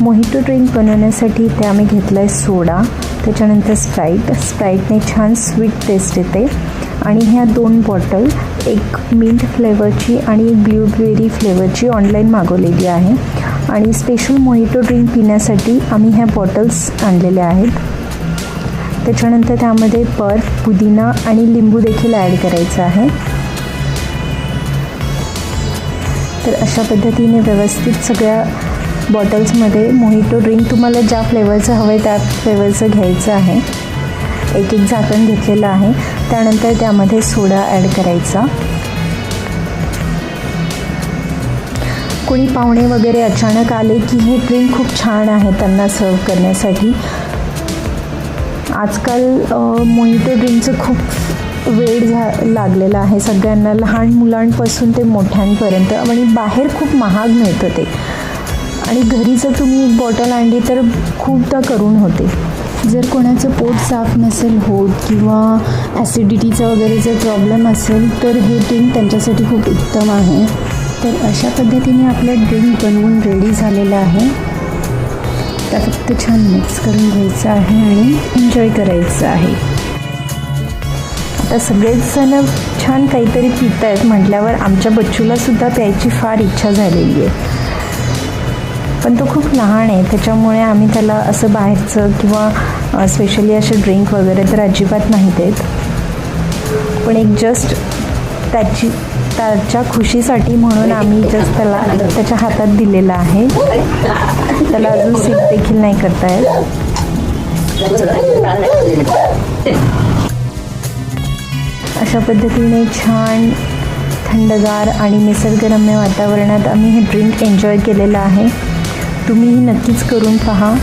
Mojito drink बनवण्यासाठी इथे आम्ही घेतलं आहे सोडा. त्याच्यानंतर स्प्राईट. स्प्राईटने छान स्वीट टेस्ट येते. आणि ह्या दोन बॉटल एक मिंट फ्लेवरची आणि एक ब्ल्यूबेरी फ्लेवरची ऑनलाईन मागवलेली आहे. आणि स्पेशल मोहितो ड्रिंक पिण्यासाठी आम्ही ह्या बॉटल्स आणलेल्या आहेत. त्याच्यानंतर त्यामध्ये बर्फ पुदिना आणि लिंबू देखील ॲड करायचं आहे. तर अशा पद्धतीने व्यवस्थित सगळ्या बॉटल्समध्ये मोहितो ड्रिंक तुम्हाला ज्या फ्लेवरचं हवं आहे त्या फ्लेवरचं घ्यायचं आहे. एक एक झाकण घेतलेलं आहे. त्यानंतर त्यामध्ये सोडा ॲड करायचा. कोणी पाहुणे वगैरे अचानक आले की हे ड्रिंक खूप छान आहे त्यांना सर्व करण्यासाठी. आजकाल मोहितो ड्रिंकचं खूप वेळ झा लागलेला आहे. सगळ्यांना लहान मुलांपासून ते मोठ्यांपर्यंत आणि बाहेर खूप महाग मिळतं ते. आणि घरी जर तुम्ही एक बॉटल आणली तर खूपदा करून होते. जर कोणाचं पोट साफ नसेल होत किंवा ॲसिडिटीचा वगैरे जर प्रॉब्लेम असेल तर हे ड्रिंक त्यांच्यासाठी खूप उत्तम आहे. तर अशा पद्धतीने आपलं ड्रिंक बनवून रेडी झालेलं आहे. त्या फक्त छान मिक्स करून घ्यायचं आहे आणि एन्जॉय करायचं आहे. आता सगळेच जण छान काहीतरी पित आहेत म्हटल्यावर आमच्या बच्चूला सुद्धा प्यायची फार इच्छा झालेली आहे. पण तो खूप लहान आहे त्याच्यामुळे आम्ही त्याला असं बाहेरचं किंवा स्पेशली असे ड्रिंक वगैरे तर अजिबात नाही देत. पण एक जस्ट त्याची त्याच्या खुशीसाठी म्हणून आम्ही जस्ट त्याला त्याच्या हातात दिलेला आहे. त्याला अजून सीट देखील नाही करता येत अशा पद्धतीने छान थंडगार आणि निसर्गरम्य वातावरणात आम्ही हे ड्रिंक एन्जॉय केलेलं आहे. तुम्हीही नक्कीच करून पहा.